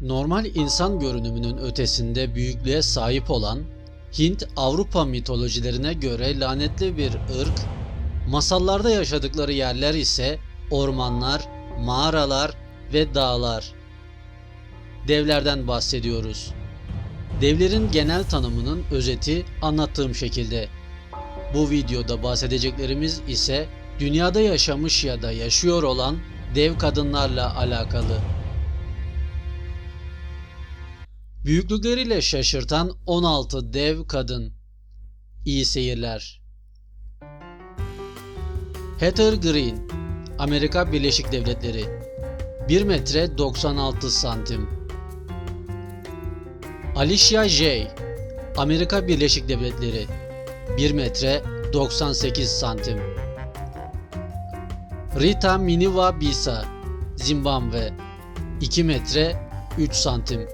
normal insan görünümünün ötesinde büyüklüğe sahip olan Hint-Avrupa mitolojilerine göre lanetli bir ırk, masallarda yaşadıkları yerler ise ormanlar, mağaralar ve dağlar. Devlerden bahsediyoruz. Devlerin genel tanımının özeti anlattığım şekilde. Bu videoda bahsedeceklerimiz ise dünyada yaşamış ya da yaşıyor olan dev kadınlarla alakalı. Büyüklükleriyle şaşırtan 16 dev kadın. İyi seyirler. Heather Green, Amerika Birleşik Devletleri. 1 metre 96 santim. Alicia J, Amerika Birleşik Devletleri. 1 metre 98 santim. Rita Miniwa Bisa, Zimbabwe. 2 metre 3 santim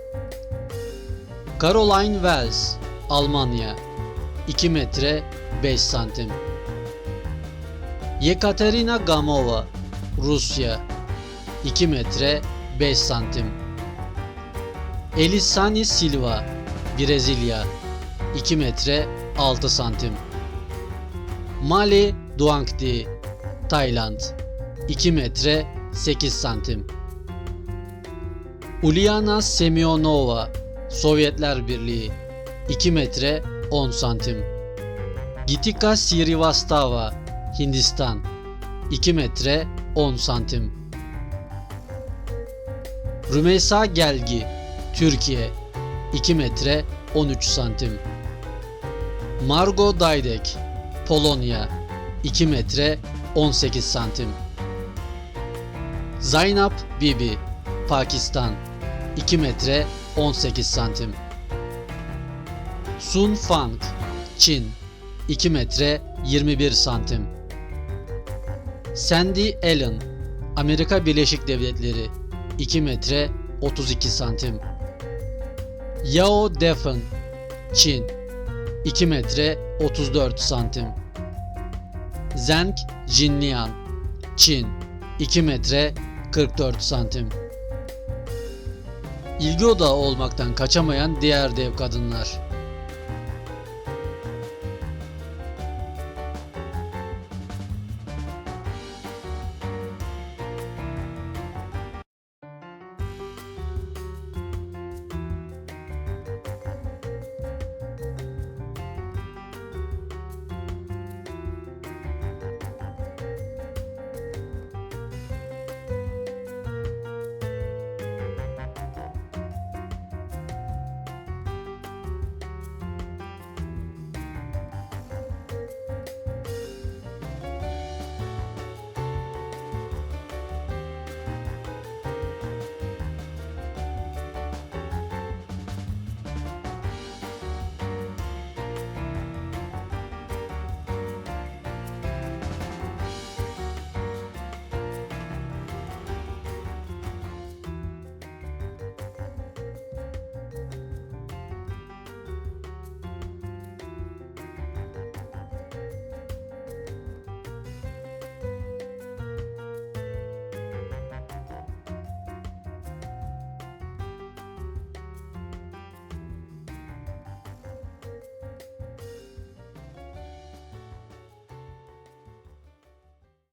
Caroline Wells, Almanya. 2 metre 5 santim. Yekaterina Gamova, Rusya. 2 metre 5 santim. Elisani Silva, Brezilya. 2 metre 6 santim. Mali Duangdi, Tayland. 2 metre 8 santim. Uliana Semyonova, Sovyetler Birliği 2 metre 10 santim. Gitika Srivastava, Hindistan 2 metre 10 santim. Rümeysa Gelgi, Türkiye 2 metre 13 santim. Margot Daydek, Polonya 2 metre 18 santim. Zaynap Bibi, Pakistan 2 metre 18 santim. Sun Fang, Çin 2 metre 21 santim. Sandy Allen, Amerika Birleşik Devletleri 2 metre 32 santim. Yao Defen, Çin 2 metre 34 santim. Zheng Jinlian, Çin 2 metre 44 santim İlgi odağı olmaktan kaçamayan diğer dev kadınlar